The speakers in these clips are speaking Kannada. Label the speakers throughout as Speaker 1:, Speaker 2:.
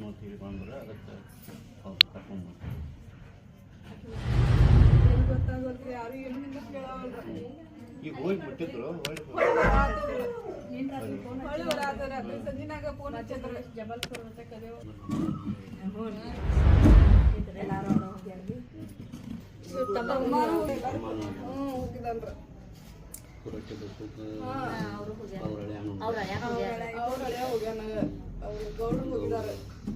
Speaker 1: ವೈದ್ಯಕೀಯ ಅಂತ ಹೇಳಿ ಬಂದ್ರೆ ಅದಕ್ಕೆ ಅವ್ರು ಕರ್ಕೊಂಡು ಬಂದ್ರು.
Speaker 2: ಏನ್ ಯಾರು ಏನು ಹಿಂದೆ ಕೇಳವಲ್ರಿ?
Speaker 1: ಈಗ ಹೋಗಿ ಬಿಟ್ಟಿದ್ರು ಹೊಳ್ಳಿ
Speaker 2: ಹೊಳ್ಳಿ ಬರಾತಾರ ರಾತ್ರಿ ಸಂಜಿನಾಗ ಫೋನ್ ಹಚ್ಚಿದ್ರು. ಜಬಲ್ಪುರ ಅಂತ ಕದೇವು ತಮ್ಮರು ಹೋಗಿಲ್ಲ ಹ್ಞೂ ಹೋಗಿದಲ್ರಿ
Speaker 1: ಸುರಕ್ಷೆ ಬೆಟ್ಟಕ್ಕೆ
Speaker 2: ಹಾ
Speaker 1: ಅವ್ರ ಹಳ್ಯಾನು.
Speaker 2: ಅವ್ರ ಹಳೆ ಹೋಗ್ಯಾನ ಅವ್ರು ಗೌಡ್ರು ಹೋಗಿದಾರೆ.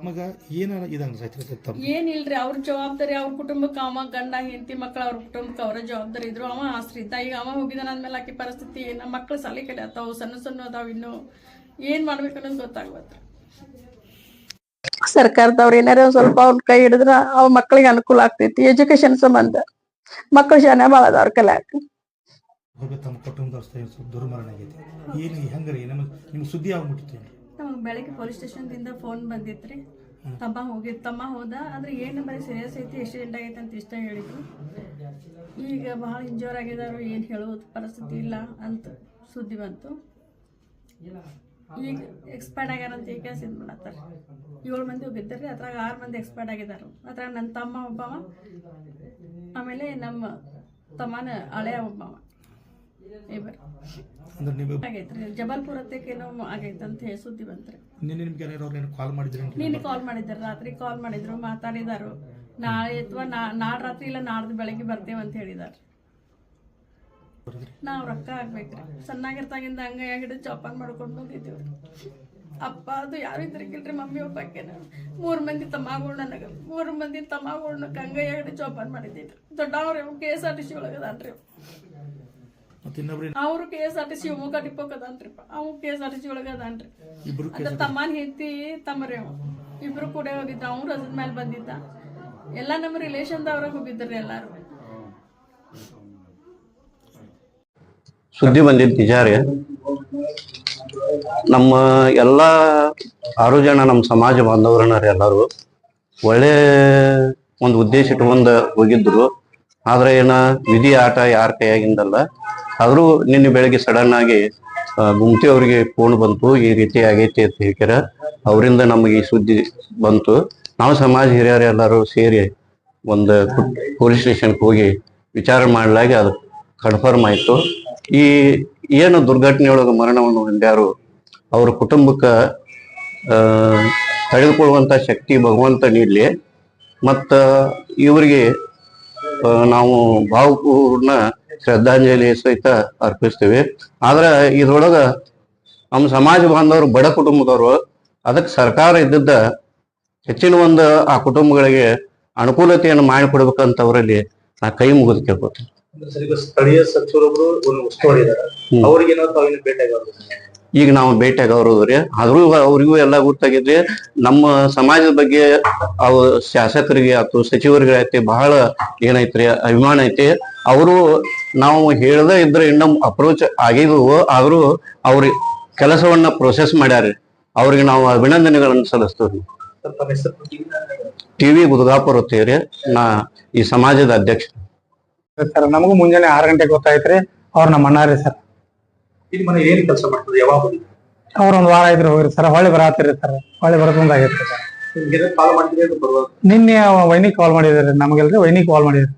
Speaker 3: ನಮಗ ಏನ ಇದಂಗ ರೈತರ ತಮ್ಮ
Speaker 4: ಏನಿಲ್ರಿ ಅವ್ರ ಜವಾಬ್ದಾರಿ ಅವ್ರ ಕುಟುಂಬಕ್ಕೆ ಅವ ಗಂಡ ಹೆಂಡತಿ ಮಕ್ಳು ಅವ್ರ ಕುಟುಂಬಕ್ಕೆ ಅವರ ಜವಾಬ್ದಾರಿ ಇದ್ರು. ಅವ ಆಶ್ರಿತ. ಈಗ ಅವ ಹೋಗಿದಾನ ಅಂದ್ಮೇಲೆ ಆಕಿ ಪರಿಸ್ಥಿತಿ ಏನ? ಮಕ್ಳು ಸಾಲಿ ಕಡೆ ಸಣ್ಣ ಸಣ್ಣ ಅದಾವ ಇನ್ನು. ಏನ್ ಮಾಡ್ಬೇಕು ಅನ್ನೋದು ಗೊತ್ತಾಗ್ಬತ್ರಿ
Speaker 5: ಸರ್ಕಾರದವ್ರು ಏನಾರ ಒಂದ್ ಸ್ವಲ್ಪ ಅವ್ರ ಕೈ ಹಿಡಿದ್ರ ಅವ್ ಮಕ್ಳಿಗೆ ಅನುಕೂಲ ಆಗ್ತೈತಿ ಎಜುಕೇಶನ್ ಸಂಬಂಧ. ಮಕ್ಳು ಶಾನೆ ಭಾಳ ಅದಾವ್ರ ಕಲ್ಯಾಕ
Speaker 3: ಹೋಗಿ ತಮ್ಮ ಕುಟುಂಬದವ್ರ ಸ್ವಲ್ಪ ದುರ್ಮರಣ ಆಗೈತಿ. ಏನು ಹೆಂಗ್ರಿ? ನಮಗೆ ನಿಮ್ಗೆ ಸುದ್ದಿ ಆಗ್ಬಿಟ್ಟಿತ್ತು
Speaker 4: ಬೆಳಗ್ಗೆ ಪೊಲೀಸ್ ಸ್ಟೇಷನ್ದಿಂದ ಫೋನ್ ಬಂದಿತ್ರಿ. ತಮ್ಮ ಹೋಗಿ ತಮ್ಮ ಹೋದ, ಆದ್ರೆ ಏನು ಬರೀ ಸೀರಿಯಸ್ ಐತಿ ಆಕ್ಸಿಡೆಂಟ್ ಆಗೈತೆ ಅಂತ ಇಷ್ಟ ಹೇಳಿದ್ರು. ಈಗ ಬಹಳ ಇಂಜೋರ್ ಆಗಿದಾರು ಏನು ಹೇಳೋದು ಪರಿಸ್ಥಿತಿ ಇಲ್ಲ ಅಂತ ಸುದ್ದಿ ಬಂತು. ಈಗ ಎಕ್ಸ್ಪೈರ್ಡ್ ಆಗ್ಯಾರ ಅಂತ ಈಗ ಇದು ಮಾಡತ್ತಾರ? ಏಳು ಮಂದಿ ಹೋಗಿದ್ದಾರೆ ಅದ್ರಾಗ ಆರು ಮಂದಿ ಎಕ್ಸ್ಪೈರ್ಡ್ ಆಗಿದ್ದಾರೆ ಅದ್ರಾಗ ನನ್ನ ತಮ್ಮ ಒಬ್ಬವ, ಆಮೇಲೆ ನಮ್ಮ ತಮ್ಮನ ಹಳೆಯ ಒಬ್ಬವ.
Speaker 3: ಅಂದ್ರೆ ನೀವು
Speaker 4: ಆಗೈತ್ರಿ ಜಬಲ್ಪುರ ಏನೋ ಆಗೈತೆ ಅಂತ ಹೇಳಿ ಸುದ್ದಿ ಬಂತ್ರಿ
Speaker 3: ನಿನ್ನೆ ನಿಮ್ಗೆ ಯಾರು ಅವ್ರು ಏನು ಕಾಲ್ ಮಾಡಿದ್ರು
Speaker 4: ನಿನ್ನೆ ಕಾಲ್ ಮಾಡಿದ್ರು ರಾತ್ರಿ ಕಾಲ್ ಮಾಡಿದ್ರು ಮಾತಾಡಿದಾರು. ನಾಳೆ ಅಥವಾ ನಾಳೆ ರಾತ್ರಿ ಇಲ್ಲ ನಾಡ್ದು ಬೆಳಗ್ಗೆ ಬರ್ತೇವೆ ಅಂತ ಹೇಳಿದಾರೆ. ನಾವು ರೊಕ್ಕ ಹಾಕ್ಬೇಕ್ರಿ ಸಣ್ಣಾಗಿರ್ತಾಗಿಂದ ಹಂಗ ಹಿಡಿದು ಚಾಪಾನ್ ಮಾಡ್ಕೊಂಡು ಬಂದಿದ್ದೀವಿ ಅಪ್ಪ ಅದು ಯಾರು ಇದ್ರಿಗಿಲ್ರಿ ಮಮ್ಮಿ ಒಪ್ಪಕ್ಕೆ ಮೂರು ಮಂದಿ ತಮ್ಮಗಳು ನನಗೆ. ಮೂರು ಮಂದಿ ತಮ್ಮಗಳನ್ನ ಗಂಗಯ್ಯ ಹಿಡಿದು ಚೌಪಾನ್ ಮಾಡಿದ್ದೀವಿ ದೊಡ್ಡವ್ರಿ K S R T C ಒಳಗದಾನ್ರಿ
Speaker 3: ಇನ್ನೊಬ್ರು
Speaker 4: ಅವರು K S R T C Shivamogga ಡಿಪೋಕ್ ಅದಾನ್ರಿ ಅವ್ K S R T C ಒಳಗ ಅದಾನ್ರಿ.
Speaker 3: ಇಬ್ರು
Speaker 4: ಅದ ತಮ್ಮನ ಹೆಂಡತಿ ತಮ್ಮರಿ ಅವ. ಇಬ್ರು ಕೂಡ ಹೋಗಿದ್ದ ಅವ್ನು ರಜದ ಮೇಲೆ ಬಂದಿದ್ದ. ಎಲ್ಲ ನಮ್ಮ ರಿಲೇಷನ್ದವ್ರಾಗ ಹೋಗಿದ್ರಿ ಎಲ್ಲಾರು.
Speaker 6: ಸುದ್ದಿ ಬಂದಿದ್ದು ನಿಜ ರೀ ನಮ್ಮ ಎಲ್ಲ ಆರು ಜನ ನಮ್ಮ ಸಮಾಜ ಬಾಂಧವರನ್ನ ರೀ ಎಲ್ಲರೂ ಒಳ್ಳೆ ಒಂದು ಉದ್ದೇಶ ಇಟ್ಕೊಂಡು ಹೋಗಿದ್ರು. ಆದ್ರೆ ಏನ, ವಿಧಿ ಆಟ ಯಾರ ಕೈಯಾಗಿಂದಲ್ಲ, ಆದ್ರೂ ನಿನ್ನೆ ಬೆಳಗ್ಗೆ ಸಡನ್ ಆಗಿ ಗುಮ್ತಿ ಅವರಿಗೆ ಫೋನ್ ಬಂತು, ಈ ರೀತಿ ಆಗೈತಿ ಅಂತ ಹೇಳ್ಯಾರ ಅವರಿಂದ ನಮಗೆ ಈ ಸುದ್ದಿ ಬಂತು. ನಾವು ಸಮಾಜ ಹಿರಿಯರು ಎಲ್ಲರೂ ಸೇರಿ ಒಂದು ಪೊಲೀಸ್ ಸ್ಟೇಷನ್ಗೆ ಹೋಗಿ ವಿಚಾರ ಮಾಡಲಾಗಿ ಅದು ಕನ್ಫರ್ಮ್ ಆಯ್ತು. ಈ ಏನು ದುರ್ಘಟನೆಯೊಳಗೆ ಮರಣವನ್ನು ಹೊಂದ್ಯಾರು, ಅವ್ರ ಕುಟುಂಬಕ್ಕ ತಡೆದುಕೊಳ್ಳುವಂಥ ಶಕ್ತಿ ಭಗವಂತ ನೀಡಲಿ. ಮತ್ತ ಇವರಿಗೆ ನಾವು ಭಾವಪೂರ್ಣ ಶ್ರದ್ಧಾಂಜಲಿ ಸಹಿತ ಅರ್ಪಿಸ್ತೀವಿ. ಆದ್ರೆ ಇದ್ರೊಳಗ ನಮ್ಮ ಸಮಾಜ ಬಾಂಧವರು ಬಡ ಕುಟುಂಬದವರು ಅದಕ್ಕೆ ಸರ್ಕಾರ ಇದ್ದಿದ್ದ ಹೆಚ್ಚಿನ ಒಂದು ಆ ಕುಟುಂಬಗಳಿಗೆ ಅನುಕೂಲತೆಯನ್ನು ಮಾಡಿಕೊಡ್ಬೇಕಂತ ಅವರಲ್ಲಿ ನಾ ಕೈ ಮುಗಿದು ಕೇಳ್ಕೊತೀನಿ.
Speaker 3: ಸ್ಥಳೀಯ ಸಚಿವರೊಬ್ರು ಒಂದು ಉಸ್ತುವಾರಿ ಇದಾರೆ.
Speaker 6: ಹ್ಮ್. ಈಗ ನಾವು ಭೇಟಿಯಾಗ ಅವರು ಆದ್ರೂ ಅವ್ರಿಗೂ ಎಲ್ಲ ಗೊತ್ತಾಗಿದ್ರಿ ನಮ್ಮ ಸಮಾಜದ ಬಗ್ಗೆ ಅವ್ ಶಾಸಕರಿಗೆ ಆಯ್ತು ಸಚಿವರಿಗೆ ಐತಿ ಬಹಳ ಏನೈತ್ರಿ, ಅಭಿಮಾನ ಐತಿ. ಅವರು ನಾವು ಹೇಳದೇ ಇದ್ರೆ ಇನ್ನೂ ಅಪ್ರೋಚ್ ಆಗಿದ್ವು. ಆದ್ರೂ ಅವ್ರ ಕೆಲಸವನ್ನ ಪ್ರೊಸೆಸ್ ಮಾಡ್ಯಾರಿ ಅವ್ರಿಗೆ ನಾವು ಅಭಿನಂದನೆಗಳನ್ನು ಸಲ್ಲಿಸ್ತೀವಿ ಟಿವಿ ಬುದ್ಗಾಪುರ ಹೊತ್ತೀವ್ರಿ ನಾ ಈ ಸಮಾಜದ ಅಧ್ಯಕ್ಷ.
Speaker 7: ಸರ್, ನಮಗೂ ಮುಂಜಾನೆ ಆರು ಗಂಟೆಗೆ ಗೊತ್ತಾಯ್ತ್ರಿ. ಅವ್ರ ನಮ್ಮ ಅಣ್ಣಾರಿ ಸರ್.
Speaker 3: ಇಲ್ಲಿ ಮನೆ ಏನ್ ಕೆಲಸ ಮಾಡ್ತದೆ? ಯಾವಾಗ?
Speaker 7: ಅವ್ರ ಒಂದ್ ವಾರ ಇದ್ರು ಹೋಗಿರಿ ಸರ್. ಹೊಳ್ಳಿ ಬರಾತಿರಿ ಸರ್ ಹೊಳ್ಳಿ ಬರೋದ್ ಆಗೈತ್ರಿ ಸರ್.
Speaker 3: ಕಾಲ್ ಮಾಡಿದ್ರೆ
Speaker 7: ನಿನ್ನೆ ವೈನಿಗೆ ಕಾಲ್ ಮಾಡಿದ್ರಿ ನಮಗೆಲ್ರಿ ವೈನಿಗೆ ಕಾಲ್ ಮಾಡಿದ್ರಿ.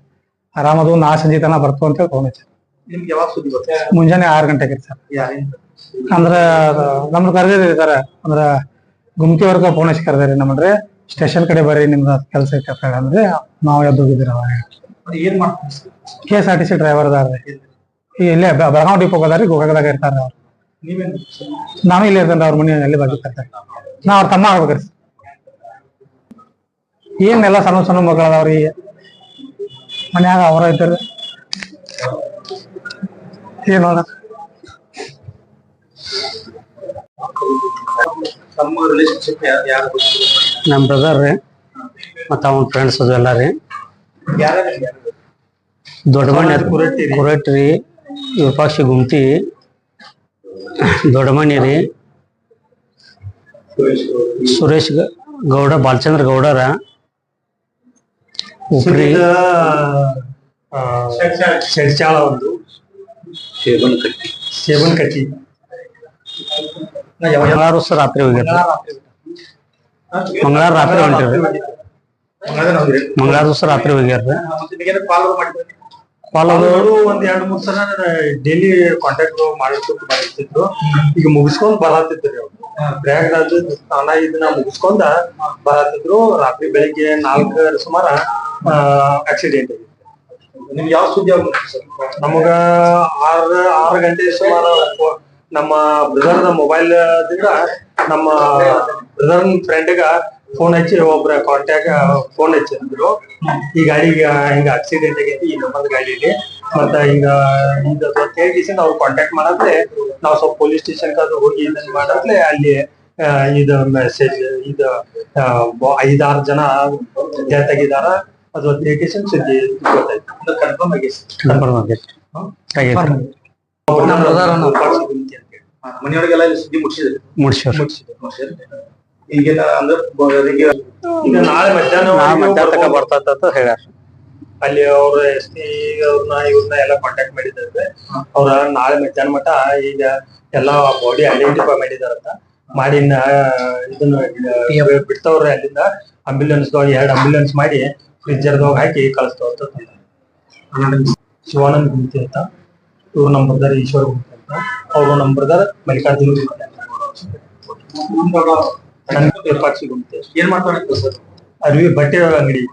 Speaker 7: ಆರಾಮದು ಒಂದು ಆ ಸಂಜೆ ತನ ಬರ್ತು ಅಂತ ಹೇಳಿ ಹಚ್ಚಿ
Speaker 3: ನಿಮ್ಗೆ ಯಾವಾಗ ಸುದ್ದಿ
Speaker 7: ಮುಂಜಾನೆ ಆರು ಗಂಟೆಗೆ ಸರ್.
Speaker 3: ಯಾರಿಂದ
Speaker 7: ಅಂದ್ರ ನಮ್ದು ಕರೆದಿರಿ ಸರ್. ಅಂದ್ರ ಗುಮ್ತಿವರ್ಗ ಫೋನ್ ಹಚ್ಚಿ ಕರೆದಿರಿ ನಮ್ಮನ್ರಿ ಸ್ಟೇಷನ್ ಕಡೆ ಬರ್ರಿ ನಿಮ್ದು ಕೆಲ್ಸ ಐತೆ ಅಂತ ಹೇಳಿ ಅಂದ್ರೆ. ನಾವು ಎದ್ದು ಹೋಗಿದ್ದೀರಿ ಅವಾಗ.
Speaker 3: ಏನ್ ಮಾಡ್ತೀವಿ
Speaker 7: K S R T C driver ಅದಾರ್ರಿ. ಇಲ್ಲೇ ಬೆಳಗಾವ್ ಡಿಪೋಗ್ ಅದಾರಿ ಗೋಕಾಕದಾಗ ಇರ್ತಾರ ಅವ್ರು. ನಾನು ಇಲ್ಲಿ ಇರ್ತೇನೆ ಅವ್ರ ಮನೆ ಅಲ್ಲಿ ಬಗ್ಗೆ ಇರ್ತಾರೆ ನಾ ಅವ್ರ ತಮ್ಮ ಆಗ್ಬೇಕ್ರಿ. ಏನೆಲ್ಲ ಸಣ್ಣ ಸಣ್ಣ ಮಕ್ಕಳು ಅದಾವ್ರಿ ಮನ್ಯಾಗ ಅವ್ರ ಇದ್ದಾರೆ. ಏನು
Speaker 6: ನಮ್ಮ ಬ್ರದರ್ ರೀ ಮತ್ತು ಅವನ ಫ್ರೆಂಡ್ಸ್ ಅದು ಎಲ್ಲ ರೀ. ದೊಡ್ಡ ಮನೆ ಕುರಟ್ರಿ ವಿರೂಪಾಕ್ಷಿ ಗುಮ್ತಿ
Speaker 8: ದೊಡ್ಡಮನಿ ರೀ ಸುರೇಶ್ ಗೌಡ ಬಾಲಚಂದ್ರ ಗೌಡರ ಉಪ್ರಿ.
Speaker 9: ಶೆಡ್ಚಾಳ ಒಂದು.
Speaker 6: ಸೇವನ್ ಕಟ್ಟಿ
Speaker 9: ಸೇಬನ್ ಕಟ್ಟಿ
Speaker 8: ಮಂಗಳವಾರ ದಿವಸ ರಾತ್ರಿ ಹೋಗ್ಯಾರ. ಮಂಗಳವಾರ ರಾತ್ರಿ ಹೊಂಟಿರಿ ಮಂಗಳವಾರ ದಿವಸ ರಾತ್ರಿ ಹೋಗ್ಯಾರ.
Speaker 9: ಅವರು ಒಂದ್ ಎರಡ್ ಮೂರ್ ಸಲ ಡೈಲಿ ಕಾಂಟ್ಯಾಕ್ಟ್ ಮಾಡಿರ್ತಿದ್ರು ಬರ್ತಿದ್ರು ಈಗ ಮುಗಿಸ್ಕೊಂಡ್ ಬರತ್ತಿದ್ರಿ ಅವ್ರು. ಪ್ರಯಾಗ್ರಾಜ್ ಸ್ನಾನ ಇದನ್ನ ಮುಗಿಸ್ಕೊಂಡ ಬರತ್ತಿದ್ರು. ರಾತ್ರಿ ಬೆಳಿಗ್ಗೆ ನಾಲ್ಕರ ಸುಮಾರ ಆಕ್ಸಿಡೆಂಟ್ ಆಗಿತ್ತು ನಿಮ್ಗೆ ಯಾವ ಸುದ್ದಿ ನಮಗ ಆರ್ ಆರು ಗಂಟೆ ಸುಮಾರ ನಮ್ಮ ಬ್ರದರ್ನ ಮೊಬೈಲ್ ದಿಂದ ನಮ್ಮ ಬ್ರದರ್ನ ಫ್ರೆಂಡ್ಗ ಫೋನ್ ಹಚ್ಚಿ ಒಬ್ರ ಕಾಂಟ್ಯಾಕ್ಟ್ ಫೋನ್ ಹಚ್ಚಿದ್ರು. ಈ ಗಾಡಿಗೆ ಹಿಂಗ ಆಕ್ಸಿಡೆಂಟ್ ಆಗೈತಿ ಈ ನಂಬರ್ ಗಾಡಿಲಿ. ಮತ್ತ ಹಿಂಗ ಕೇಳಿಸಿಂದ ಕೇಳಿಸಿ ನಾವು ಕಾಂಟ್ಯಾಕ್ಟ್ ಮಾಡತ್ಲೆ ನಾವ್ ಸ್ವಲ್ಪ ಪೊಲೀಸ್ ಸ್ಟೇಷನ್ ಕಾದ್ರು ಹೋಗಿ ಇದನ್ನ ಮಾಡತ್ಲೆ ಅಲ್ಲಿ ಇದು ಮೆಸೇಜ್ ಇದು ಐದಾರು ಜನ ಡೆತ್ ಆಗಿದಾರ ಅದು ಅಪ್ಲಿಕೇಶನ್ ಸುದ್ದಿ ಗೊತ್ತಾಯ್ತು. ಕನ್ಫರ್ಮ್ ಆಗೈತಿ.
Speaker 8: ಕನ್ಫರ್ಮ್
Speaker 9: ನಮ್ಮ ಅನ್ನ
Speaker 10: ಮನೆಯೊಳಗೆಲ್ಲ ಸುದ್ದಿ ಮುಟ್ಟಿಸಿದ್ರಿ
Speaker 8: ಮುಡ್ಸ್ಯಾರ
Speaker 10: ಈಗ ಅಂದ್ರೆ
Speaker 9: ಈಗ ನಾಳೆ ಮಧ್ಯಾಹ್ನ.
Speaker 8: ಬರ್ತದ ಹೇಳ್ಯಾರ.
Speaker 9: ಅಲ್ಲಿ ಅವ್ರ ಎಸ್ ಪಿ ಅವ್ರನ್ನ ಇವ್ರನ್ನ ಎಲ್ಲ ಕಾಂಟ್ಯಾಕ್ಟ್ ಮಾಡಿದ್ದಾರೆ. ಅವ್ರ ನಾಳೆ ಮಧ್ಯಾಹ್ನ ಮಟ್ಟ ಈಗ ಎಲ್ಲಾ ಬಾಡಿ ಐಡೆಂಟಿಫೈ ಮಾಡಿದಾರಂತ ಮಾಡಿ ಇದನ್ನ ಬಿಡ್ತವ್ರೆ ಅಲ್ಲಿಂದ. ಅಂಬ್ಯುಲೆನ್ಸ್ ಎರಡ್ ಅಂಬ್ಯುಲೆನ್ಸ್ ಮಾಡಿ ಫ್ರಿಜ್ಜರ್ದಾಗ ಹಾಕಿ ಕಳಿಸ್ತಾವ. ಶಿವಾನಂದ್ ಗುಂತಿ ಅಂತ. ಇವ್ರು ನಂಬರ್ ಬ್ರದರ್ ಈಶ್ವರ್ ಗುಂತಿ ಅಂತ. ಅವರು ನಂಬರ್ ಬ್ರದರ್ ಮಲ್ಲಿಕಾರ್ಜುನ ಗುಂತಿ ಅಂತ. ವಿರೂಪಾಕ್ಷಿ ಗುಂತಿ
Speaker 10: ಏನ್ ಮಾಡ್ತಾರೆ ಸರ್?
Speaker 9: ಅರ್ವಿ ಬಟ್ಟೆ ಅಂಗಡಿ.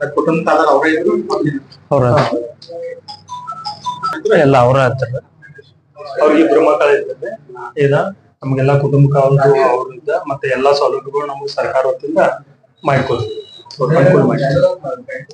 Speaker 10: ಕುಟುಂಬ ಅವರೇ ಇದ್ರು?
Speaker 8: ಅವ್ರ ಎಲ್ಲ ಅವರ ಹತ್ತಾರ
Speaker 9: ಅವ್ರಿಗೆ ಇಬ್ರು ಮಕ್ಕಳು ಇರ್ತದೆ ಇದ. ನಮ್ಗೆಲ್ಲಾ ಕುಟುಂಬಕ್ಕೆ ಅವ್ರದ್ದು ಅವ್ರಿಂದ ಮತ್ತೆ ಎಲ್ಲಾ ಸೌಲಭ್ಯಗಳು ನಮ್ಗೆ ಸರ್ಕಾರ ವತಿಯಿಂದ ಮಾಡಿಕೊಡ್ತೀವಿ. ಅನುಕೂಲ ಮಾಡಿ